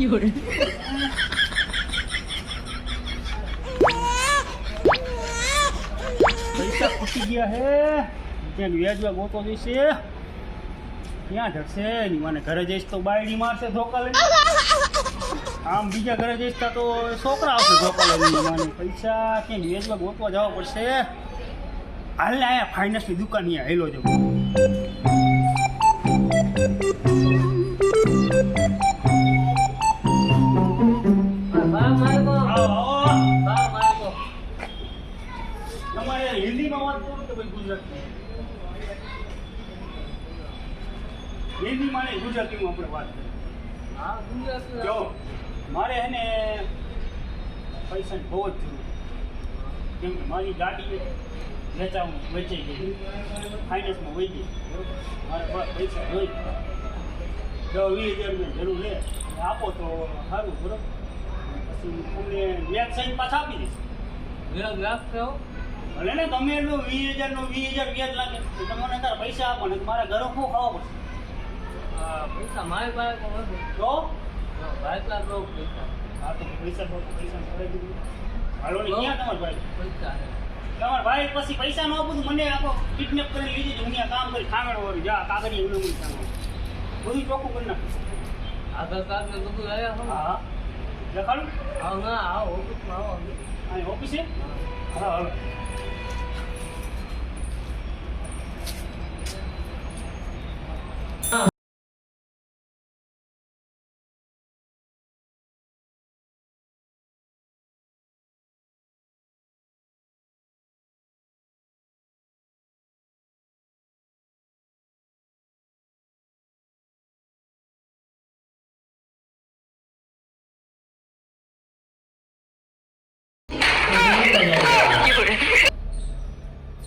有人，પૈસા ખૂટી ગયા હે. ત્યાં વ્યાજવા ગોતો જઈશે. ક્યાં ની મને ઘરે જઈશ તો બાયડી મારશે ધોકા આમ બીજા ઘરે જઈશ તો છોકરા આવશે ધોકા લઈને. મને પૈસા ક્યાં વ્યાજવા ગોતવા જવા પડશે. હાલ આયા ફાઇનાન્સની દુકાન અહીંયા. હેલો જવું હિન્દીમાં વાત કરું કે ભાઈ ગુજરાતી હિન્દીમાં નહીં ગુજરાતીમાં આપણે વાત કરીએ. જો મારે એને પૈસા બહુ જ જરૂર કેમ કે મારી ગાડી વેચાવું વેચાઈ ગઈ. ફાઇનાન્સમાં વહી ગઈ. મારે પૈસા જોઈ. દસ વીસ હજારની જરૂર લે આપો તો સારું બરોબર? પછી તમને વ્યાજ સહિત પાછા આપી દઈશ. ભલે ને તમે એટલું વીસ હજારનું વીસ હજાર વ્યાજ લાગે તમને તાર પૈસા આપો ને મારા ઘરો શું ખાવા પડશે? તો હા તો? પૈસા. તો પૈસા મળે હાલો ને ક્યાં તમારા ભાઈ? પૈસા તમારા ભાઈ પછી પૈસા ન આપું તો મને આપો કિડનેપ કરી લીધી હું ત્યાં કામ કરી ખાંગણ વાળી. જા વિનમૂળ કામ બધું ચોખ્ખું કરી નાખું. હા. હા. દેખાડું અહીં ઓફિસે? હા.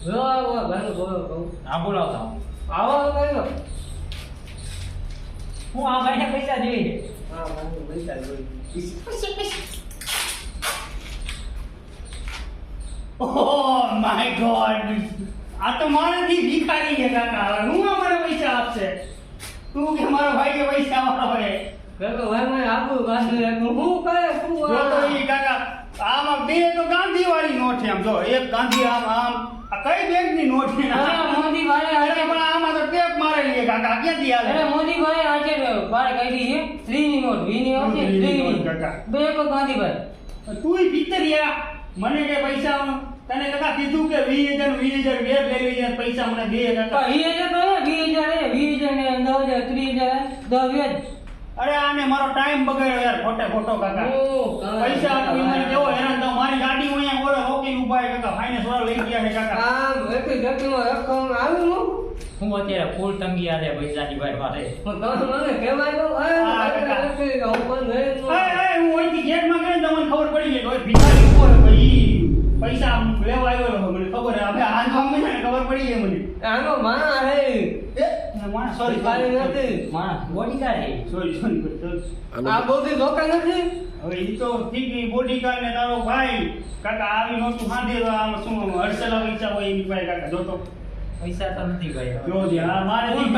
હાલો હા બોલાવતા હું આ ભાઈને પૈસા જોઈએ. ઓહ માય ગોડ આ તો મારાથી ભિખારી છે કાકા. હું અમારે પૈસા આપશે? તું કે મારો ભાઈ કે પૈસા આવે જો તો ઈ કાકા આમાં બે તો ગાંધીવાળી નોટ છે આમ જો. એક ગાંધી આમ આમ કઈ બેંકની નોટ છે? મોદી ભાઈ અરે પણ આમાં તો ટેપ મારેલી છે. કાકા ક્યાંથી અરે મોદી મોદીભાઈ આજે બાર કાઢી છે. શ્રીની નોટ વીની આવશે શ્રીની નોટ, શ્રીની કાકા. બે કો ગાંધીભાઈ. તુંય ભીતરિયા મને કે પૈસા તને કાકા કીધું કે વી હજાર વીસ હજાર બે બે હજાર પૈસા મને બે હજાર વી હજાર તો વીસ હજાર વીસ હજાર ને દસ હજાર ત્રીસ હજાર દસ વ્યાજ. અરે આને મારો ટાઈમ બગાડ્યો યાર ખોટે ખોટો કાકા. પૈસા આપી મને કેવો હેરાન થાવ મારી ગાડી હું અહીંયા ઓળે રોકી ઊભા છે કાકા. ફાઇનાન્સ વાળો લઈ ગયા છે કાકા. આમ એકી ગતિમાં રકમ આવી નો? હું અત્યારે ફૂલ તંગી આવે પૈસાની બાર મારે મને કહેવાય તો હા, એ કાકા. હું પણ એ, નહીં હું ગેટમાં ગયો ને તમને ખબર પડી ગઈ ઓય ભિખારી ઊભો છે ભાઈ. પૈસા લેવા આવ્યો મને ખબર હવે આમ ને ખબર પડી ગઈ મને. આનો માં હે. એ માણસ. સોરી નથી. માણસ બોડીગાર્ડ સોરી સોરી આ બધી ધોકા નથી? હવે ઈ તો ઠીક બોડીગાર્ડ ને તારો ભાઈ. કાકા આવી નહોતું હાંધે તો આમ શું હડસેલા પૈસા હોય એની પાસે કાકા. જોતો પૈસા તો નથી ભાઈ. જો જે મારે